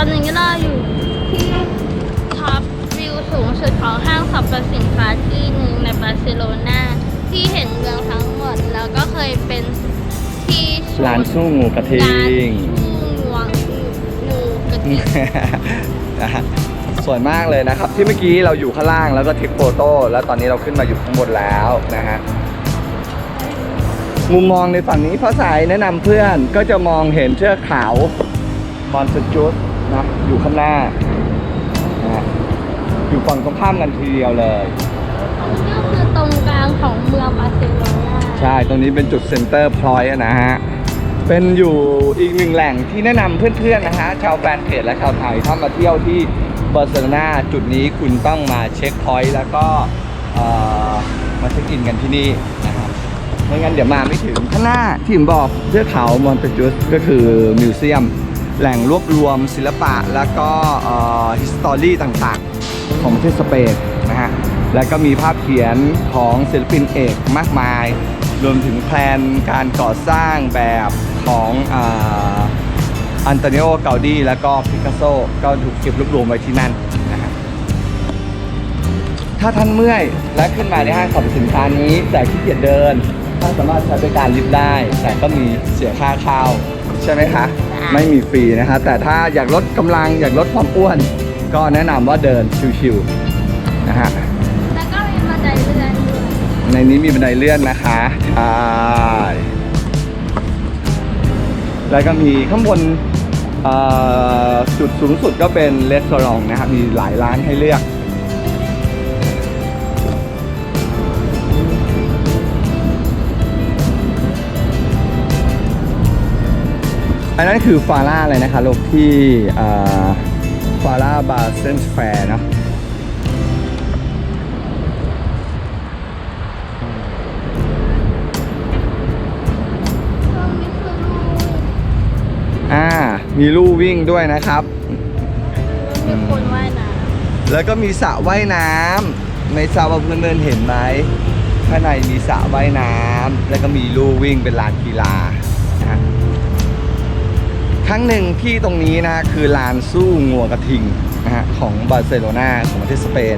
ตอนนี้เราอยู่ที่ท็อปวิวสูงสุดของห้างสรรพสินค้าที่หนึ่งในบาร์เซโลนาที่เห็นเมืองทั้งหมด แล้วก็เคยเป็นที่ร้านสู้งูกระทิร้านงงูงวงงูกระทิงนะฮะสวยมากเลยนะครับ ที่เมื่อกี้เราอยู่ข้างล่างแล้วก็ทิปโฟโต้แล้วตอนนี้เราขึ้นมาอยู่ข้างบนแล้วนะฮะมุมมองในฝั่งนี้พระสายแนะนำเพื่อนก็จะมองเห็นเชือกขาวมอนสจูด นะอยู่ข้างหน้านะฮะอยู่ฝั่งตรงข้ามกันทีเดียวเลยก็คือตรงกลางของเมืองบาร์เซโลนาใช่ ตรงนี้เป็นจุดเซ็นเตอร์พลอยต์นะฮะ เป็นอยู่อีกหนึ่งแหล่งที่แนะนำเพื่อนๆนะฮะ ชาวแฟนเพจและชาวไทยถ้ามาเที่ยวที่บาร์เซโลนาจุดนี้คุณต้องมาเช็คพอยต์แล้วก็เอ่อมาเช็คอินกันที่นี่นะครับไม่งั้นเดี๋ยวมาไม่ถึงข้างหน้าที่ผมบอกเทือกเขามอนเตจูสก็คือมิวเซียม แหล่งรวบรวมศิลปะแล้วก็ฮิสตอรี่ต่างๆ ของประเทศสเปนนะฮะ แล้วก็มีภาพเขียนของศิลปินเอกมากมาย รวมถึงแพลนการก่อสร้างแบบของอันโตนิโอเกาดี แล้วก็พิกัสโซ ก็ถูกเก็บรวบรวมไว้ที่นั่นนะฮะ ถ้าท่านเมื่อยและขึ้นมาในห้างสรรพสินค้านี้ แต่ขี้เกียจเดินท่านสามารถใช้บริการลิฟต์ได้ แต่ก็มีเสียค่าเข้าใช่ไหมคะ ไม่มีฟรีนะคะแต่ถ้าอยากลดกำลังอยากลดความอ้วน ก็แนะนำว่าเดินชิวๆนะฮะแล้วก็มีบันไดเลื่อนด้วยในนี้มีบันไดเลื่อนนะคะใช่แล้วก็มีข้างบนเอ่อจุดสูงสุดก็เป็นรีสอร์ทนะครับมีหลายร้านให้เลือก อันนั้นคือฟาร่าเลยนะคะลูกที่ฟาร่าบาร์เซนแฟร์เนาะตรงนี้คือรูอ่า มีลู่วิ่งด้วยนะครับ มีคนว่ายน้แล้วก็มีสระว่ายน้ำไม่ทราบว่าเพื่อนๆเห็นไหมข้างในมีสระว่ายน้ำแล้วก็มีลู่วิ่งเป็นลานกีฬานะฮะ ครั้งหนึ่งที่ตรงนี้นะคือลานสู้งัวกระทิงนะฮะของบาร์เซโลนาของประเทศสเปน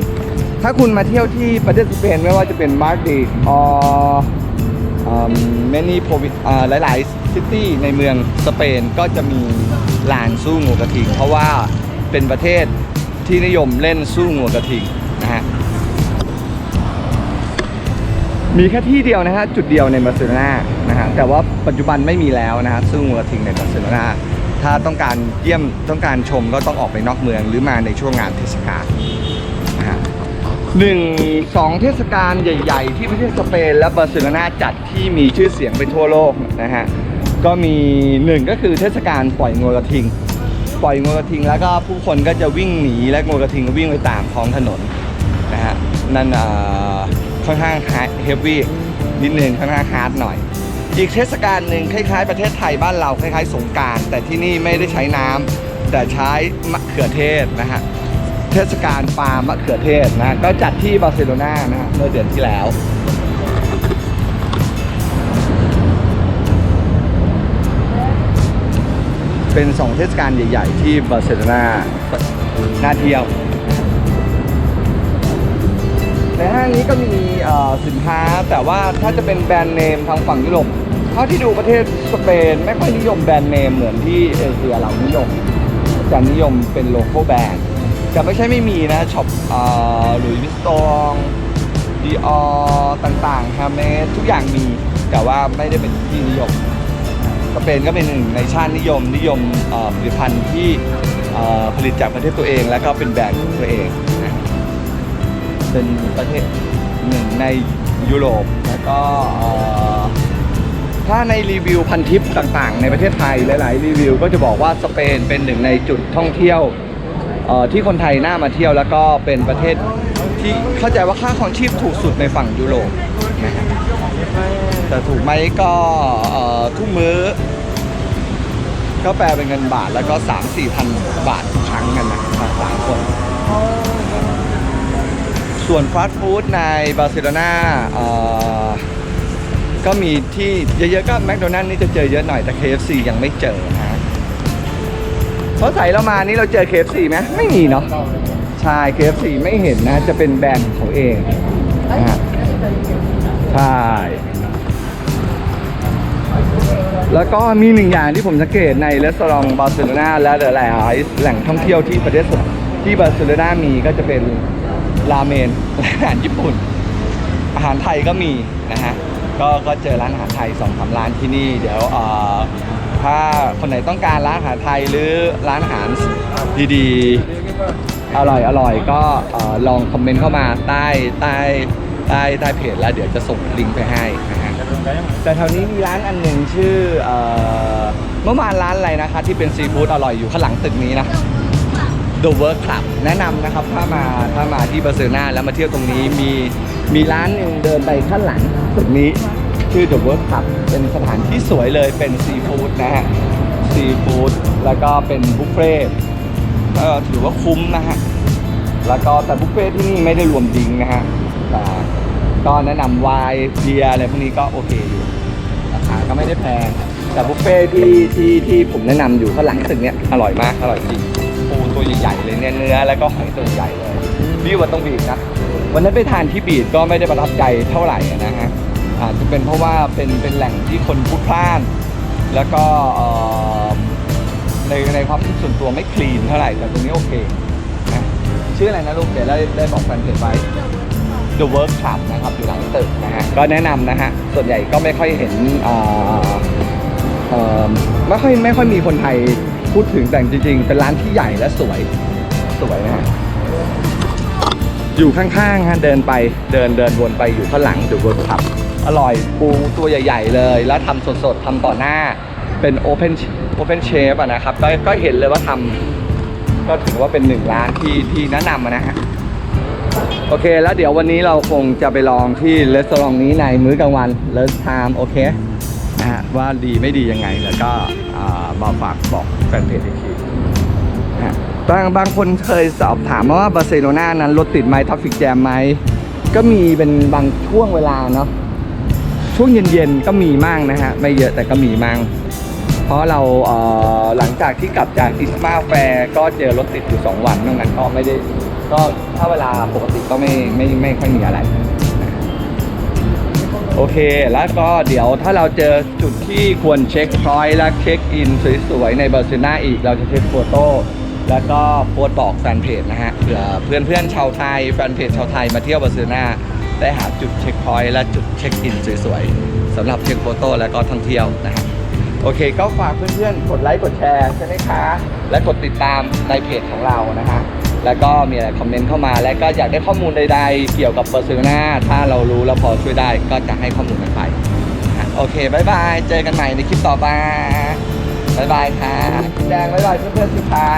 ถ้าคุณมาเที่ยวที่ประเทศสเปนไม่ว่าจะเป็นมาดริดออ m a n y province อ่าหลายๆซิตี้ในเมืองสเปนก็จะมีลานสู้งูกระทิง เพราะว่าเป็นประเทศที่นิยมเล่นสู้งูกระทิงนะฮะมีแค่ที่เดียวนะฮะจุดเดียวในบาร์เซโลนานะฮะแต่ว่าปัจจุบันไม่มีแล้วนะฮะสู้งูกระทิงในบาร์เซโลนา ถ้าต้องการเยี่ยมต้องการชมก็ต้องออกไปนอกเมืองหรือมาในช่วงงานเทศกาลนะฮะหนึ่งสองเทศกาลใหญ่ ๆ ที่ประเทศสเปนและบาร์เซโลนาจัดที่มีชื่อเสียงไปทั่วโลกนะฮะก็มีหนึ่งก็คือเทศกาลปล่อยงูกระทิง ปล่อยงูกระทิงแล้วก็ผู้คนก็จะวิ่งหนีและงูกระทิงก็วิ่งไปตามท้องถนนนะฮะนั่นค่อนข้างเฮฟวี่นิดนึงค่อนข้างฮาร์ดหน่อย อีกเทศกาลหนึ่งคล้ายๆ ประเทศไทยบ้านเราคล้ายๆ สงการแต่ที่นี่ไม่ได้ใช้น้ำแต่ใช้มะเขือเทศนะฮะเทศกาลปาล์มะเขือเทศนะก็จัดที่บาร์เซโลนานะฮะเมื่อเดือนที่แล้วเป็นสองเทศกาลใหญ่ ๆ ที่บาร์เซโลนาน่าเที่ยว ในห้างนี้ก็มีเอ่อสินค้า แต่ว่าถ้าจะเป็นแบรนด์เนมทางฝั่งยุโรปเท่าที่ดูประเทศสเปนไม่ค่อยนิยมแบรนด์เนมเหมือนที่เอเชียเรานิยมจะนิยมเป็นโลโก้แบรนด์แต่ไม่ใช่ไม่มีนะช็อปหลุยส์วิสตองดีออต่างๆฮาเมสทุกอย่างมี แต่ว่าไม่ได้เป็นที่นิยมสเปนก็เป็นหนึ่งในชาตินิยมนิยมผลิตภัณฑ์ที่ผลิตจากประเทศตัวเอง แล้วก็เป็นแบรนด์ของตัวเอง เป็นประเทศหนึ่งในยุโรปแล้วก็ถ้าในรีวิวพันทิปต่างๆ ในประเทศไทยหลาย ๆ รีวิว ก็จะบอกว่าสเปนเป็นหนึ่งในจุดท่องเที่ยวที่คนไทยน่ามาเที่ยวแล้วก็เป็นประเทศที่เข้าใจว่าค่าครองชีพถูกสุดในฝั่งยุโรปนะฮะแต่ถูกไหมก็ทุกมื้อ ก็แปลเป็นเงินบาทแล้วก็ 3 4พันบาททุกครั้งกันนะสามคน ส่วนฟาสต์ฟู้ดในบาร์เซโลนาก็มีที่เยอะๆก็แมคโดนัลล์นี่จะเจอเยอะหน่อยแต่ KFC ยังไม่เจอนะเพราะใส่เรามานี่เราเจอ KFC ไหมไม่มีเนาะใช่ KFC ไม่เห็นนะจะเป็นแบรนด์ของเขาเองนะฮะใช่แล้วก็มีหนึ่งอย่างที่ผมสังเกตในรีสอร์ทบาร์เซโลนาและหลายๆแหล่งท่องเที่ยวที่ประเทศที่บาร์เซโลนามีก็จะเป็น ราเมนอาหารญี่ปุ่น อาหารไทยก็มีนะฮะก็ก็เจอร้านอาหารไทยสองสามร้านที่นี่ เดี๋ยวเอ่อถ้าคนไหนต้องการร้านอาหารไทยหรือร้านอาหารดีๆ อร่อยอร่อยก็เอ่อลองคอมเมนต์เข้ามาใต้ใต้ใต้ใต้เพจแล้วเดี๋ยวจะส่งลิงก์ไปให้นะฮะแต่แถวนี้มีร้านอันหนึ่งชื่อเอ่อเมื่อวานร้านอะไรนะคะที่เป็นซีฟู้ดอร่อยอยู่ข้างหลังตึกนี้นะ The Work Club แนะนำนะครับถ้ามาถ้ามาที่บาร์เซโลนาแล้วมาเที่ยวตรงนี้มีมีร้านหนึ่งเดินไปข้างหลังตึกนี้ชื่อ The Work Club เป็นสถานที่สวยเลยเป็นซีฟู้ดนะฮะซีฟู้ดแล้วก็เป็นบุฟเฟ่ต์ก็ถือว่าคุ้มนะฮะแล้วก็แต่บุฟเฟ่ที่นี่ไม่ได้รวมดิงนะฮะแต่ก็แนะนำไวน์เบียร์อะไรพวกนี้ก็โอเคอยู่ราคาก็ไม่ได้แพงแต่บุฟเฟ่ที่ที่ที่ผมแนะนำอยู่ข้างหลังตึกเนี้ยอร่อยมากอร่อยจริง ตัวใหญ่ๆเลยเนี่ยเนื้อแล้วก็หอยตัวใหญ่เลยพี่ว่าต้องบีบนะวันนั้นไปทานที่บีดก็ไม่ได้ประทับใจเท่าไหร่นะฮะอาจจะเป็นเพราะว่าเป็นเป็นแหล่งที่คนพลุกพล่าน แล้วก็ในในความคิดส่วนตัวไม่คลีนเท่าไหร่แต่ตรงนี้โอเคนะชื่ออะไรนะลูกเดี๋ยวได้ได้บอกแฟนเพจไว้ The Work Club นะครับอยู่หลังตึกนะฮะก็แนะนำนะฮะส่วนใหญ่ก็ไม่ค่อยเห็นไม่ค่อยไม่ค่อยมีคนไทย พูดถึงแต่จริงๆ เป็นร้านที่ใหญ่และสวย สวยนะอยู่ข้างๆฮะเดินไปเดินเดินวนไปอยู่ข้างหลัง The Work Club อร่อยปูตัวใหญ่ ๆ เลย แล้วทำสดๆทำต่อหน้าเป็น Open Open Chef อะนะครับก็ก็เห็นเลยว่าทำก็ถือว่าเป็นหนึ่งร้านที่ที่แนะนำนะฮะโอเค แล้วเดี๋ยววันนี้เราคงจะไปลองที่รีสอร์ทนี้ในมื้อกลางวันเลิศไทม์โอเคนะฮะว่าดีไม่ดียังไงแล้วก็ มาฝากบอกแฟนเพจอีกทีบางบางคนเคยสอบถามมาว่าบาร์เซโลนานั้นรถติดไหมทัฟฟิกแจมไหมก็มีเป็นบางช่วงเวลาเนาะช่วงเย็นๆก็มีมั่งนะฮะไม่เยอะแต่ก็มีมั่งเพราะเราเหลังจากที่กลับจากอิสมาแฟร์ก็เจอรถติดอยู่ 2 วันนอกนั้นก็ไม่ได้ก็ถ้าเวลาปกติก็ไม่ไม่ไม่ค่อยมีอะไร โอเค แล้วก็เดี๋ยวถ้าเราเจอจุดที่ควรเช็คพอยต์และเช็คอินสวยๆ ในบาร์เซโลนาอีกเราจะเช็คโฟโต้แล้วก็โพสต์บอกแฟนเพจนะฮะเผื่อเพื่อนๆชาวไทยแฟนเพจชาวไทยมาเที่ยวบาร์เซโลนาได้หาจุดเช็คพอยต์และจุดเช็คอินสวยๆสำหรับเช็คโฟโต้และก็ท่องเที่ยวนะฮะโอเค ก็ฝากเพื่อนๆกดไลค์กดแชร์ใช่ไหมคะ และกดติดตามในเพจของเรานะฮะ แล้วก็มีอะไรคอมเมนต์เข้ามา และก็อยากได้ข้อมูลใดๆ เกี่ยวกับเปอร์ซูนาถ้าเรารู้แล้วพอช่วยได้ก็จะให้ข้อมูลกันไปโอเคบายบาย เจอกันใหม่ในคลิปต่อไปบายบายค่ะแดงบายบายเพื่อนๆสิคะ